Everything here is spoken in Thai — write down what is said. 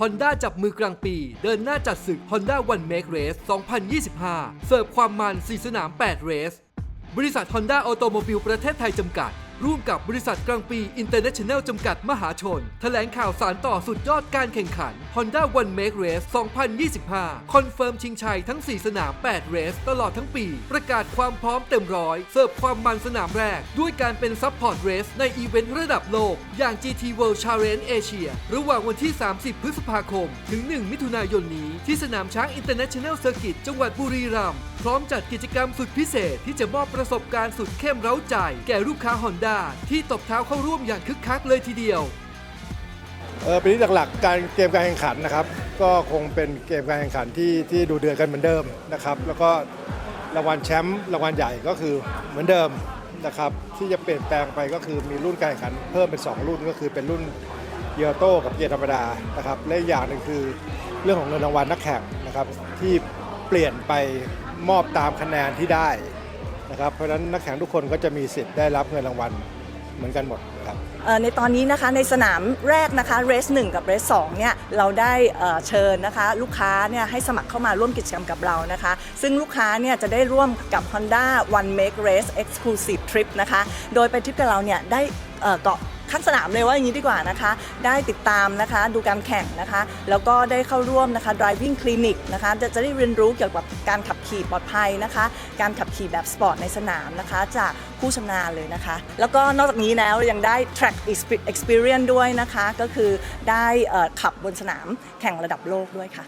Honda จับมือกลางปี เดินหน้าจัดศึก Honda One Make Race 2025 เสิร์ฟความมัน4สนาม 8 เรส บริษัท Honda Automobile ประเทศไทยจำกัด ร่วมกับบริษัทกลางปี International จำกัดมหาชน แถลงข่าวสารต่อสุดยอดการแข่งขัน Honda One Make Race 2025 คอนเฟิร์มชิงชัยทั้ง 4 สนาม 8 เรส ตลอดทั้งปี ประกาศความพร้อมเต็มร้อย เสิร์ฟความมันสนามแรก ด้วยการเป็นซัพพอร์ตเรสในอีเวนต์ระดับโลก อย่าง GT World Challenge Asia ระหว่างวันที่ 30 พฤษภาคม ถึง 1 มิถุนายนนี้ ที่สนามช้าง International Circuit จังหวัดบุรีรัมย์พร้อมจัดกิจกรรมสุดพิเศษที่จะมอบประสบการณ์สุดเข้มเร้าใจ แก่ลูกค้า Honda ที่ตบเท้าเข้าร่วมอย่างคึกคักเลยทีเดียว เออปีนี้หลักๆการเกมการแข่งขันนะครับ ก็คงเป็นเกมการแข่งขันที่ที่ดูเดือดกันเหมือนเดิมนะครับ แล้วก็รางวัลแชมป์รางวัลใหญ่ก็คือเหมือนเดิมนะครับ ที่จะเปลี่ยนแปลงไปก็คือมีรุ่นการแข่งขันเพิ่มเป็น 2 รุ่นก็คือเป็นรุ่นเกียร์โต้กับเกียร์ธรรมดานะครับและอย่างหนึ่งคือเรื่องของเงินรางวัลนักแข่งนะครับที่เปลี่ยนไปมอบตามคะแนนที่ได้ นะครับเพราะฉะนั้นนักแข่งทุกคนก็จะมีสิทธิ์ได้รับเงินรางวัลเหมือนกันหมดนะครับในตอนนี้นะคะในสนามแรกนะคะเรส1กับเรส2เนี่ยเราได้เชิญนะคะลูกค้าเนี่ยให้สมัครเข้ามาร่วมกิจกรรมกับเรานะคะ ซึ่งลูกค้าเนี่ยจะได้ร่วมกับ Honda One Make Race Exclusive Trip นะคะ โดยไปทริปกับเราเนี่ยได้เกาะ ข้างสนามเลยว่าอย่างนี้ดีกว่านะคะ ได้ติดตามนะคะดูการแข่งนะคะ แล้วก็ได้เข้าร่วมนะคะ driving clinic นะคะจะจะได้เรียนรู้เกี่ยวกับการขับขี่ปลอดภัยนะคะ การขับขี่แบบสปอร์ตในสนามนะคะ จากผู้ชำนาญเลยนะคะ แล้วก็นอกจากนี้แล้วยังได้ track experience ด้วยนะคะ ก็คือได้ขับบนสนามแข่งระดับโลกด้วยค่ะ